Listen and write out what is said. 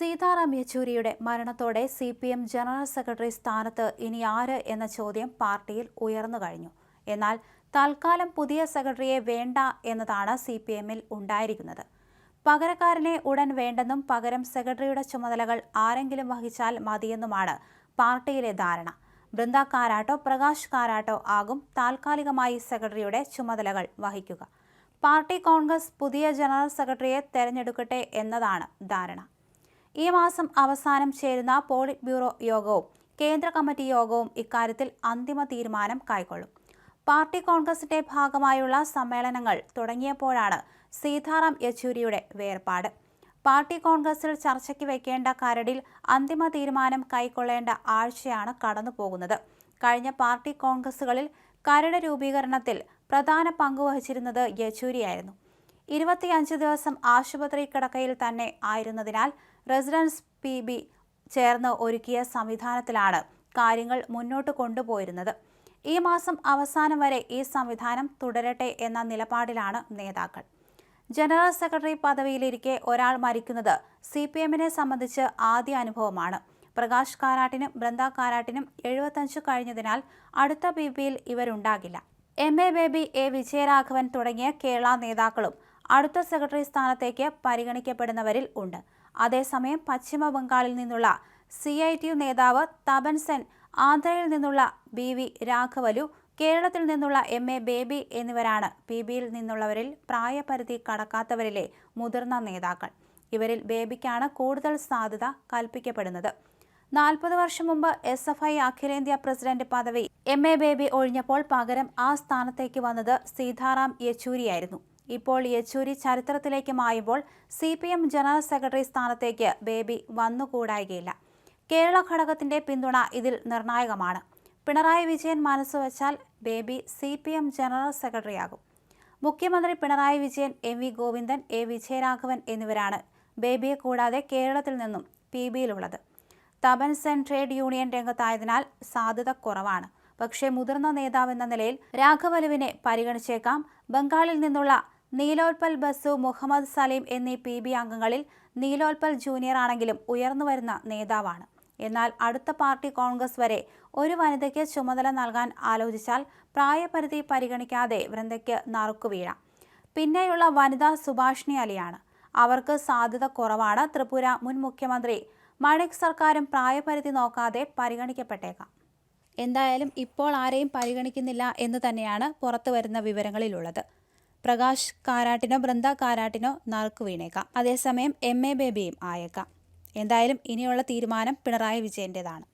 സീതാറാം യെച്ചൂരിയുടെ മരണത്തോടെ C P M general secretary സ്ഥാനത്ത് ഇനി ആര് എന്ന ചോദ്യം പാർട്ടിയിൽ ഉയർന്നു കഴിഞ്ഞു. എന്നാൽ തൽക്കാലം പുതിയ സെക്രട്ടറിയെ വേണ്ട എന്നതാണ് സി പി എമ്മിൽ ഉണ്ടായിരിക്കുന്നത്. പകരക്കാരനെ ഉടൻ വേണ്ടെന്നും പകരം സെക്രട്ടറിയുടെ ചുമതലകൾ ആരെങ്കിലും വഹിച്ചാൽ മതിയെന്നുമാണ് പാർട്ടിയിലെ ധാരണ. ബൃന്ദ കാരാട്ടോ പ്രകാശ് കാരാട്ടോ ആകും താൽക്കാലികമായി സെക്രട്ടറിയുടെ ചുമതലകൾ വഹിക്കുക. പാർട്ടി കോൺഗ്രസ് പുതിയ ജനറൽ സെക്രട്ടറിയെ തെരഞ്ഞെടുക്കട്ടെ എന്നതാണ് ധാരണ. ഈ മാസം അവസാനം ചേരുന്ന പോളിറ്റ് ബ്യൂറോ യോഗവും കേന്ദ്ര കമ്മിറ്റി യോഗവും ഇക്കാര്യത്തിൽ അന്തിമ തീരുമാനം കൈക്കൊള്ളും. പാർട്ടി കോൺഗ്രസിന്റെ ഭാഗമായുള്ള സമ്മേളനങ്ങൾ തുടങ്ങിയപ്പോഴാണ് സീതാറാം യെച്ചൂരിയുടെ വേർപാട്. പാർട്ടി കോൺഗ്രസിൽ ചർച്ചയ്ക്ക് വെക്കേണ്ട കരടിൽ അന്തിമ തീരുമാനം കൈക്കൊള്ളേണ്ട ആഴ്ചയാണ് കടന്നുപോകുന്നത്. കഴിഞ്ഞ പാർട്ടി കോൺഗ്രസുകളിൽ കരട് രൂപീകരണത്തിൽ പ്രധാന പങ്കുവഹിച്ചിരുന്നത് യെച്ചൂരിയായിരുന്നു. ഇരുപത്തിയഞ്ച് ദിവസം ആശുപത്രി കിടക്കയിൽ തന്നെ ആയിരുന്നതിനാൽ റെസിഡൻസ് പി ബി ചേർന്ന് ഒരുക്കിയ സംവിധാനത്തിലാണ് കാര്യങ്ങൾ മുന്നോട്ട് കൊണ്ടുപോയിരുന്നത്. ഈ മാസം അവസാനം വരെ ഈ സംവിധാനം തുടരട്ടെ എന്ന നിലപാടിലാണ് നേതാക്കൾ. ജനറൽ സെക്രട്ടറി പദവിയിലിരിക്കെ ഒരാൾ മരിക്കുന്നത് സി പി എമ്മിനെ സംബന്ധിച്ച് ആദ്യ അനുഭവമാണ്. പ്രകാശ് കാരാട്ടിനും ബൃന്ദ കാരാട്ടിനും എഴുപത്തഞ്ച് കഴിഞ്ഞതിനാൽ അടുത്ത ബി പിയിൽ ഇവരുണ്ടാകില്ല. M A Baby A Vijayaraghavan തുടങ്ങിയ കേരള നേതാക്കളും അടുത്ത സെക്രട്ടറി സ്ഥാനത്തേക്ക് പരിഗണിക്കപ്പെടുന്നവരിൽ ഉണ്ട്. അതേസമയം പശ്ചിമ ബംഗാളിൽ നിന്നുള്ള സി ഐ ടി യു നേതാവ് തപൻ സെൻ ആന്ധ്രയിൽ നിന്നുള്ള ബി വി രാഘവലു കേരളത്തിൽ നിന്നുള്ള എം എ ബേബി എന്നിവരാണ് പി ബിയിൽ നിന്നുള്ളവരിൽ പ്രായപരിധി കടക്കാത്തവരിലെ മുതിർന്ന നേതാക്കൾ. ഇവരിൽ ബേബിക്കാണ് കൂടുതൽ സാധ്യത കൽപ്പിക്കപ്പെടുന്നത്. നാൽപ്പത് വർഷം മുമ്പ് എസ് എഫ് ഐ അഖിലേന്ത്യാ പ്രസിഡന്റ് പദവി എം എ ബേബി ഒഴിഞ്ഞപ്പോൾ പകരം ആ സ്ഥാനത്തേക്ക് വന്നത് സീതാറാം യെച്ചൂരിയായിരുന്നു. ഇപ്പോൾ യെച്ചൂരി ചരിത്രത്തിലേക്ക് മായുമ്പോൾ C P M general secretary സ്ഥാനത്തേക്ക് ബേബി വന്നുകൂടായികയില്ല. കേരള ഘടകത്തിന്റെ പിന്തുണ ഇതിൽ നിർണായകമാണ്. പിണറായി വിജയൻ മനസ്സ് വച്ചാൽ Baby C P M general സെക്രട്ടറിയാകും. മുഖ്യമന്ത്രി Pinarayi Vijayan M V Govindan A Vijayaraghavan എന്നിവരാണ് ബേബിയെ കൂടാതെ കേരളത്തിൽ നിന്നും പി ബിയിലുള്ളത്. തപൻ സെൻ ട്രേഡ് യൂണിയൻ രംഗത്തായതിനാൽ സാധ്യത കുറവാണ്. പക്ഷേ മുതിർന്ന നേതാവെന്ന നിലയിൽ രാഘവലുവിനെ പരിഗണിച്ചേക്കാം. ബംഗാളിൽ നിന്നുള്ള നീലോൽപൽ ബസു മുഹമ്മദ് സലീം എന്നീ പി ബി അംഗങ്ങളിൽ നീലോൽപൽ ജൂനിയർ ആണെങ്കിലും ഉയർന്നുവരുന്ന നേതാവാണ്. എന്നാൽ അടുത്ത പാർട്ടി കോൺഗ്രസ് വരെ ഒരു വനിതയ്ക്ക് ചുമതല നൽകാൻ ആലോചിച്ചാൽ പ്രായപരിധി പരിഗണിക്കാതെ വൃന്ദയ്ക്ക് നറുക്കുവീഴാം പിന്നെയുള്ള വനിതാ സുഭാഷിണി അലിയാണ്. അവർക്ക് സാധ്യത കുറവാണ് ത്രിപുര മുൻ മുഖ്യമന്ത്രി. മണിക് സർക്കാരും പ്രായപരിധി നോക്കാതെ പരിഗണിക്കപ്പെട്ടേക്കാം. എന്തായാലും ഇപ്പോൾ ആരെയും പരിഗണിക്കുന്നില്ല എന്ന് തന്നെയാണ് പുറത്തു വരുന്ന വിവരങ്ങളിലുള്ളത്. പ്രകാശ് കാരാട്ടിനോ ബൃന്ദ കാരാട്ടിനോ നറുക്ക് വീണേക്കാം. അതേസമയം എം. എ. ബേബിയും ആയേക്കാം. എന്തായാലും ഇനിയുള്ള തീരുമാനം പിണറായി വിജയന്റെതാണ്